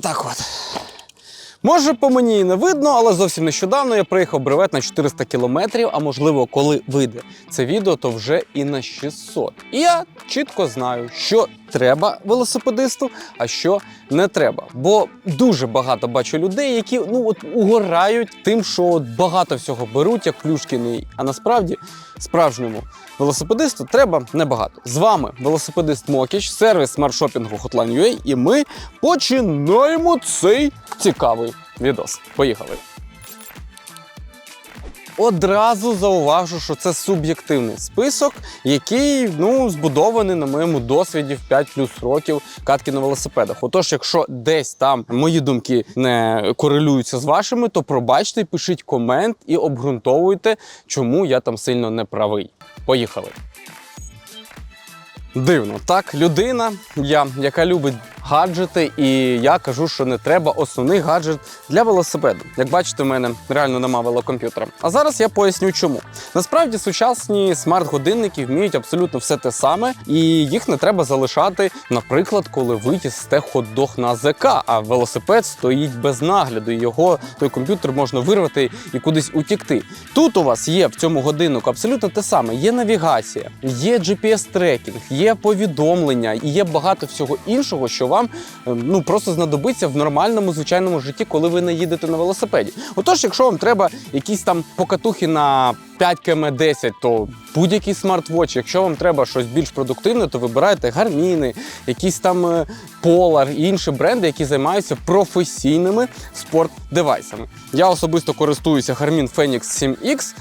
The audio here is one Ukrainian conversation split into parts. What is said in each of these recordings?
Отак от. Може, по мені і не видно, але зовсім нещодавно я приїхав бревет на 400 кілометрів, а можливо, коли вийде це відео, то вже і на 600. І я чітко знаю, що треба велосипедисту, а що не треба. Бо дуже багато бачу людей, які ну от угорають тим, що от багато всього беруть, як Плюшкіний. А насправді справжньому велосипедисту треба небагато. З вами велосипедист Мокіч, сервіс смарт-шопінгу Hotline.ua, і ми починаємо цей цікавий відос. Поїхали! Одразу зауважу, що це суб'єктивний список, який ну збудований на моєму досвіді в 5 плюс років катки на велосипедах. Отож, якщо десь там мої думки не корелюються з вашими, то пробачте, пишіть комент і обґрунтовуйте, чому я там сильно не правий. Поїхали. Дивно, так, людина, я, яка любить гаджети, і я кажу, що не треба основний гаджет для велосипеду. Як бачите, в мене реально нема велокомп'ютера. А зараз я поясню, чому. Насправді сучасні смарт-годинники вміють абсолютно все те саме, і їх не треба залишати, наприклад, коли ви їсте хот-дог на ЗК, а велосипед стоїть без нагляду, його той комп'ютер можна вирвати і кудись утікти. Тут у вас є в цьому годиннику абсолютно те саме: є навігація, є GPS-трекінг, є повідомлення і є багато всього іншого, що вам е, ну просто знадобиться в нормальному звичайному житті, коли ви не їдете на велосипеді. Отож, якщо вам треба якісь там покатухи на 5 км 10, то будь-який смарт-вотч. Якщо вам треба щось більш продуктивне, то вибирайте гарміни, якісь там е, Polar і інші бренди, які займаються професійними спорт-девайсами. Я особисто користуюся Garmin Fenix 7X.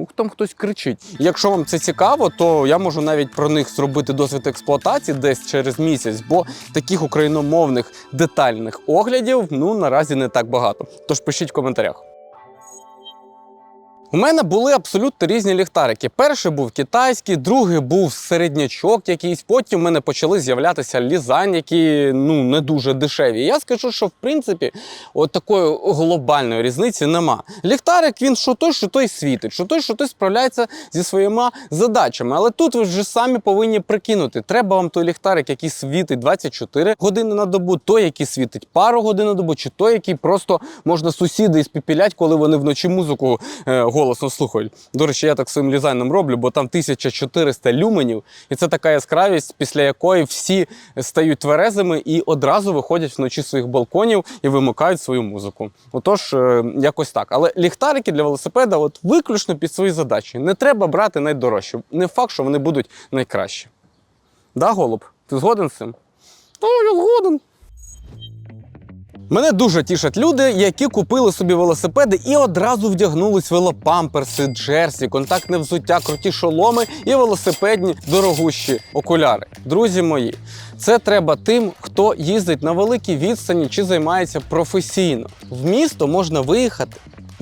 Ух, там хтось кричить. Якщо вам це цікаво, то я можу навіть про них зробити досвід експлуатації десь через місяць, бо таких україномовних детальних оглядів ну наразі не так багато. Тож пишіть в коментарях. У мене були абсолютно різні ліхтарики. Перший був китайський, другий був середнячок якийсь. Потім в мене почали з'являтися лізань, які ну не дуже дешеві. І я скажу, що в принципі от такої глобальної різниці нема. Ліхтарик він що той, що той світить, що той, що той справляється зі своїми задачами. Але тут ви вже самі повинні прикинути. Треба вам той ліхтарик, який світить 24 години на добу, той, який світить пару годин на добу, чи той, який просто можна сусіди іспіпілять, коли вони вночі музику е, голосно слухають. До речі, я так своїм дизайном роблю, бо там 1400 люменів, і це така яскравість, після якої всі стають тверезими і одразу виходять вночі з своїх балконів і вимикають свою музику. Отож, е, якось так. Але ліхтарики для велосипеда, от виключно під свої задачі. Не треба брати найдорожче. Не факт, що вони будуть найкращі. Да, голуб? Ти згоден з цим? Ну, я згоден. Мене дуже тішать люди, які купили собі велосипеди і одразу вдягнулись велопамперси, джерсі, контактне взуття, круті шоломи і велосипедні дорогущі окуляри. Друзі мої, це треба тим, хто їздить на великій відстані чи займається професійно. В місто можна виїхати.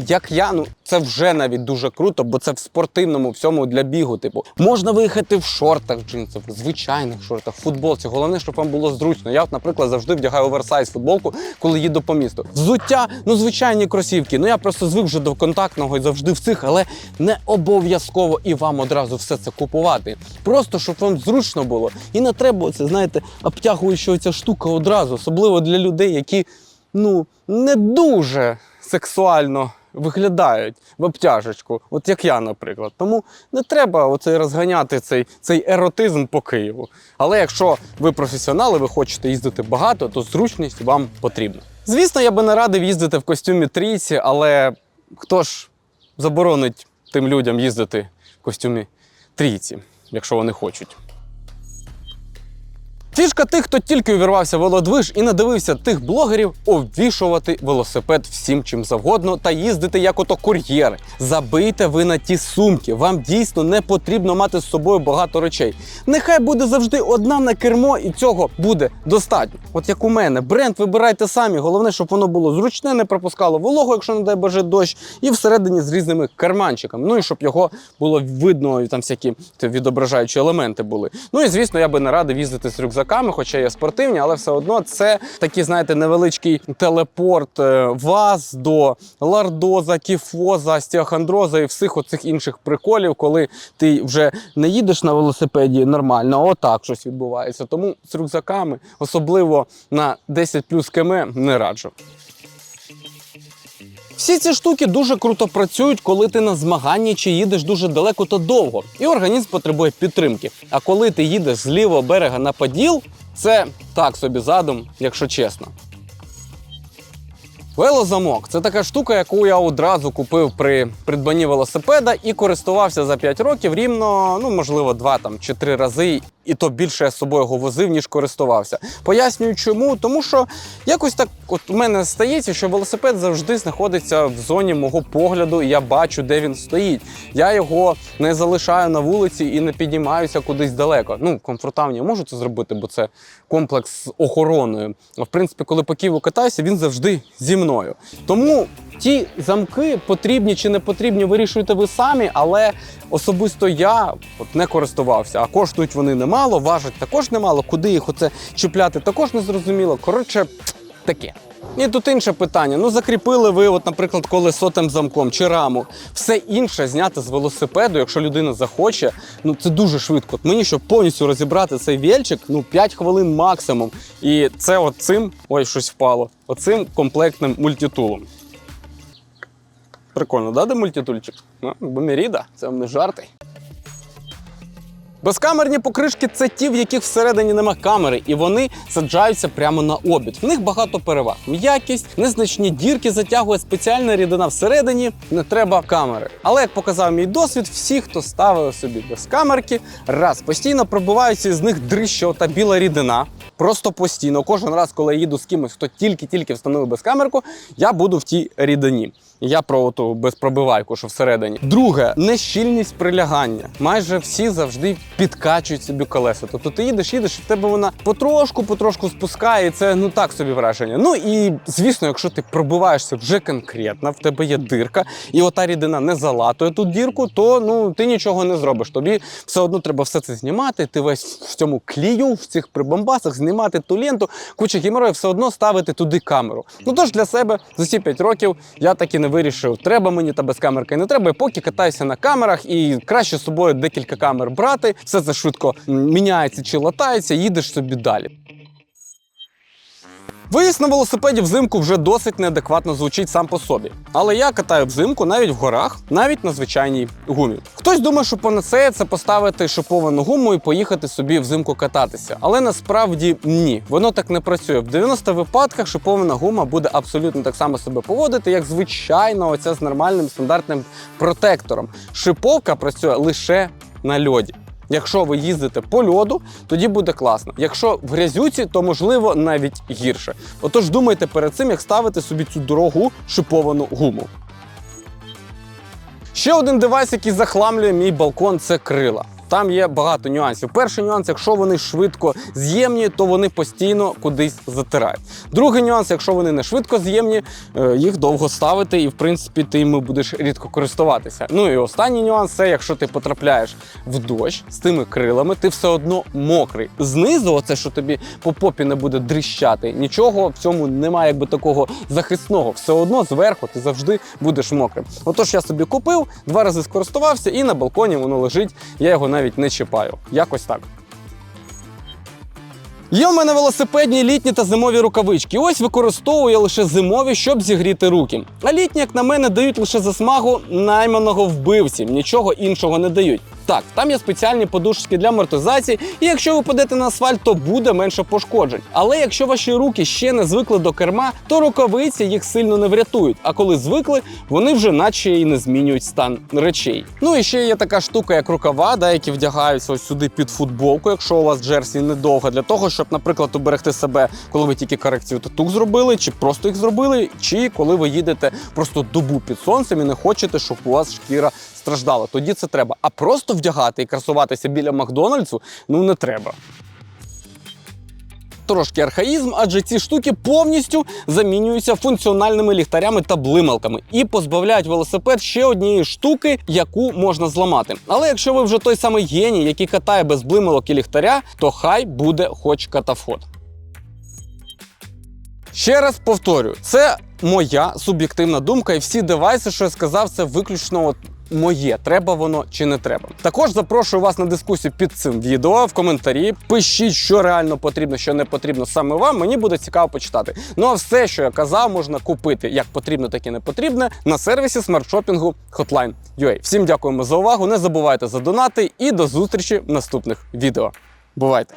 Як я, ну це вже навіть дуже круто, бо це в спортивному всьому для бігу. Типу, можна виїхати в шортах джинсових, звичайних шортах, футболці. Головне, щоб вам було зручно. Я, от, наприклад, завжди вдягаю оверсайз футболку, коли їду по місту. Взуття, ну звичайні кросівки. Ну я просто звик вже до контактного і завжди в цих, але не обов'язково і вам одразу все це купувати. Просто щоб вам зручно було. І не треба це, знаєте, обтягуюча ця штука одразу, особливо для людей, які ну не дуже сексуально виглядають в обтяжечку, от як я, наприклад. Тому не треба оцей розганяти цей, цей еротизм по Києву. Але якщо ви професіонали, ви хочете їздити багато, то зручність вам потрібна. Звісно, я би не радив їздити в костюмі трійці, але хто ж заборонить тим людям їздити в костюмі трійці, якщо вони хочуть. Фішка тих, хто тільки увірвався в велодвиж і надивився тих блогерів, обвішувати велосипед всім чим завгодно та їздити як ото кур'єри. Забийте ви на ті сумки. Вам дійсно не потрібно мати з собою багато речей. Нехай буде завжди одна на кермо, і цього буде достатньо. От як у мене, бренд вибирайте самі. Головне, щоб воно було зручне, не пропускало вологу, якщо не дай боже дощ, і всередині з різними карманчиками. Ну і щоб його було видно, і там всякі відображаючі елементи були. Ну і звісно, я би не радив їздити з рюкзаком рюкзаками, хоча є спортивні, але все одно це такий, знаєте, невеличкий телепорт ваз до лардоза, кіфоза, стіохондроза і всіх оцих інших приколів, коли ти вже не їдеш на велосипеді нормально, а отак щось відбувається. Тому з рюкзаками, особливо на 10 плюс км, не раджу. Всі ці штуки дуже круто працюють, коли ти на змаганні чи їдеш дуже далеко та довго, і організм потребує підтримки. А коли ти їдеш з лівого берега на поділ, це так собі задум, якщо чесно. Велозамок це така штука, яку я одразу купив при придбанні велосипеда і користувався за 5 років рівно, ну можливо, два там чи три рази, і то більше я з собою його возив, ніж користувався. Пояснюю, чому, тому що якось так, от у мене стається, що велосипед завжди знаходиться в зоні мого погляду, і я бачу, де він стоїть. Я його не залишаю на вулиці і не піднімаюся кудись далеко. Ну, комфортавні можу це зробити, бо це комплекс з охороною. В принципі, коли по Києву катаюся, він завжди зі мною. Тому ті замки потрібні чи не потрібні, вирішуєте ви самі, але особисто я от не користувався. А коштують вони немало, важать також немало. Куди їх оце чіпляти, також не зрозуміло. Коротше, таке. І тут інше питання. Ну, закріпили ви, от, наприклад, колесо тим замком чи раму. Все інше зняти з велосипеду, якщо людина захоче, ну це дуже швидко. От мені, щоб повністю розібрати цей вільчик, ну 5 хвилин максимум. І це от цим, ой, щось впало. Оцим комплектним мультитулом. Прикольно, да, де мультитульчик? Ну, Боміріда, це вам не жарти. Безкамерні покришки це ті, в яких всередині нема камери, і вони саджаються прямо на обід. В них багато переваг. М'якість, незначні дірки затягує спеціальна рідина всередині, не треба камери. Але як показав мій досвід, всі, хто ставив собі безкамерки, раз постійно пробиваються з них дрища та біла рідина. Просто постійно. Кожен раз, коли я їду з кимось, хто тільки-тільки встановив безкамерку, я буду в тій рідині. Я про ту безпробивайку, що всередині. Друге, нещільність прилягання. Майже всі завжди підкачують собі колеса. Тобто ти їдеш, їдеш, і в тебе вона потрошку, потрошку спускає. І це ну так собі враження. Ну і звісно, якщо ти пробиваєшся вже конкретно, в тебе є дирка, і ота рідина не залатує ту дірку, то ну ти нічого не зробиш. Тобі все одно треба все це знімати. Ти весь в цьому клію, в цих прибамбасах, знімати ту ленту, куча геморою, все одно ставити туди камеру. Ну тож для себе за ці 5 років я так і не вирішив, треба мені та безкамерка і не треба. Я поки катаюся на камерах, і краще з собою декілька камер брати. Все це швидко міняється чи латається, їдеш собі далі. Виїзд на велосипеді взимку вже досить неадекватно звучить сам по собі. Але я катаю взимку навіть в горах, навіть на звичайній гумі. Хтось думає, що панацея це поставити шиповану гуму і поїхати собі взимку кататися. Але насправді ні, воно так не працює. В 90 випадках шипована гума буде абсолютно так само себе поводити, як звичайно, оця з нормальним стандартним протектором. Шиповка працює лише на льоді. Якщо ви їздите по льоду, тоді буде класно. Якщо в грязюці, то можливо навіть гірше. Отож думайте перед цим, як ставити собі цю дорогу шиповану гуму. Ще один девайс, який захламлює мій балкон, це крила. Там є багато нюансів. Перший нюанс, якщо вони швидко з'ємні, то вони постійно кудись затирають. Другий нюанс, якщо вони не швидко з'ємні, е, їх довго ставити, і в принципі ти ними будеш рідко користуватися. Ну і останній нюанс це якщо ти потрапляєш в дощ з тими крилами, ти все одно мокрий. Знизу, оце що тобі по попі не буде дрищати, нічого в цьому немає якби такого захисного. Все одно зверху ти завжди будеш мокрим. Отож, я собі купив, два рази скористувався, і на балконі воно лежить. Я його навіть не чіпаю. Якось так. Є в мене велосипедні літні та зимові рукавички. Ось використовую я лише зимові, щоб зігріти руки. А літні, як на мене, дають лише засмагу найманого вбивці, нічого іншого не дають. Так, там є спеціальні подушки для амортизації, і якщо ви падете на асфальт, то буде менше пошкоджень. Але якщо ваші руки ще не звикли до керма, то рукавиці їх сильно не врятують. А коли звикли, вони вже наче і не змінюють стан речей. Ну і ще є така штука, як рукава, да, які вдягаються ось сюди під футболку, якщо у вас джерсі недовга, для того, щоб, наприклад, уберегти себе, коли ви тільки корекцію татук зробили, чи просто їх зробили, чи коли ви їдете просто добу під сонцем і не хочете, щоб у вас шкіра страждала. Тоді це треба. А просто вдягати і красуватися біля Макдональдсу ну не треба. трошки архаїзм, адже ці штуки повністю замінюються функціональними ліхтарями та блималками і позбавляють велосипед ще однієї штуки, яку можна зламати. Але якщо ви вже той самий геній, який катає без блималок і ліхтаря, то хай буде хоч катафот. Ще раз повторюю, це моя суб'єктивна думка, і всі девайси, що я сказав, це виключно от моє. Треба воно чи не треба. Також запрошую вас на дискусію під цим відео в коментарі. Пишіть, що реально потрібно, що не потрібно саме вам. Мені буде цікаво почитати. Ну а все, що я казав, можна купити як потрібно, так і не потрібне на сервісі смарт-шопінгу Hotline.ua. Всім дякуємо за увагу. Не забувайте за донати і до зустрічі в наступних відео. Бувайте!